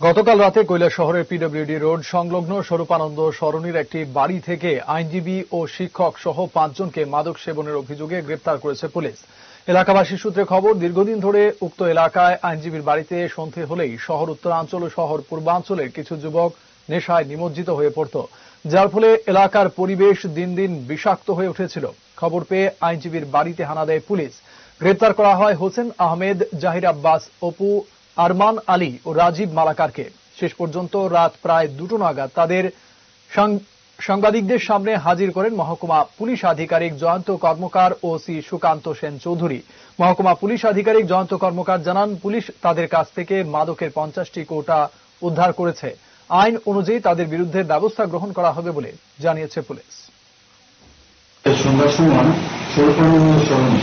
গতকাল রাতে কৈলা শহরের পিডব্লিউডি রোড সংলগ্ন স্বরূপানন্দ সরণির একটি বাড়ি থেকে আইনজীবী ও শিক্ষক সহ পাঁচজনকে মাদক সেবনের অভিযোগে গ্রেপ্তার করেছে পুলিশ। এলাকাবাসী সূত্রে খবর, দীর্ঘদিন ধরে উক্ত এলাকায় আইনজীবীর বাড়িতে সন্ধে হলেই শহর উত্তরাঞ্চল ও শহর পূর্বাঞ্চলের কিছু যুবক নেশায় নিমজ্জিত হয়ে পড়ত, যার ফলে এলাকার পরিবেশ দিন দিন বিষাক্ত হয়ে উঠেছিল। খবর পেয়ে আইনজীবীর বাড়িতে হানা দেয় পুলিশ। গ্রেপ্তার করা হয় হোসেন আহমেদ, জাহির আব্বাস, অপু আরমান আলী ও রাজীব মালাকারকে। শেষ পর্যন্ত রাত প্রায় দুটো নাগাদ তাদের সাংবাদিকদের সামনে হাজির করেন মহকুমা পুলিশ আধিকারিক জয়ন্ত কর্মকার ও সি সুকান্ত সেন চৌধুরী। মহকুমা পুলিশ আধিকারিক জয়ন্ত কর্মকার জানান, পুলিশ তাদের কাছ থেকে মাদকের পঞ্চাশটি কোটা উদ্ধার করেছে। আইন অনুযায়ী তাদের বিরুদ্ধে ব্যবস্থা গ্রহণ করা হবে বলে জানিয়েছে পুলিশ। সন্ধ্যার সময় সৌরপানন্দ সরণি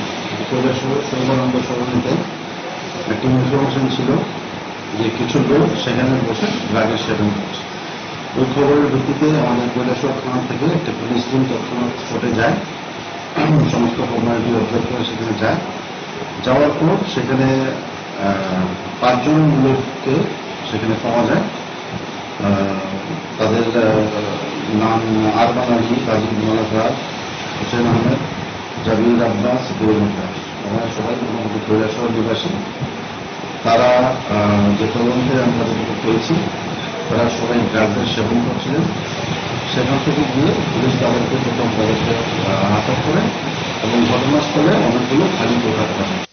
সরণিতে একটি ইনফরমেশন ছিল যে কিছু লোক সেখানে বসে ড্রাগের সেবন করছে। ওই খবরের ভিত্তিতে আমাদের কৈলাসহর থানা থেকে একটা পুলিশ টিম তৎক্ষণাৎ স্পটে যায়। সমস্ত ফর্মালিটি অবজার্ভ করে সেখানে যায়। যাওয়ার পর সেখানে পাঁচজন লোককে সেখানে পাওয়া যায়। তাদের নাম আরমান আলী, কাজী মালাকার হোসেন আহমেদ, জাবির আব্বাস গৌরব দাস। ওনারা সবাই মোটামুটি কৈলাসহর নিবাসী। তারা যে তদন্তে আমরা যেটুকু পেয়েছি তারা সবাই ড্রাগের সেবন করছিলেন। সেখান থেকে গিয়ে পুলিশ তাদেরকে প্রথম পদক্ষেপ আটক করে এবং ঘটনাস্থলে অনেকগুলো খালি প্রকাশ পাঠায়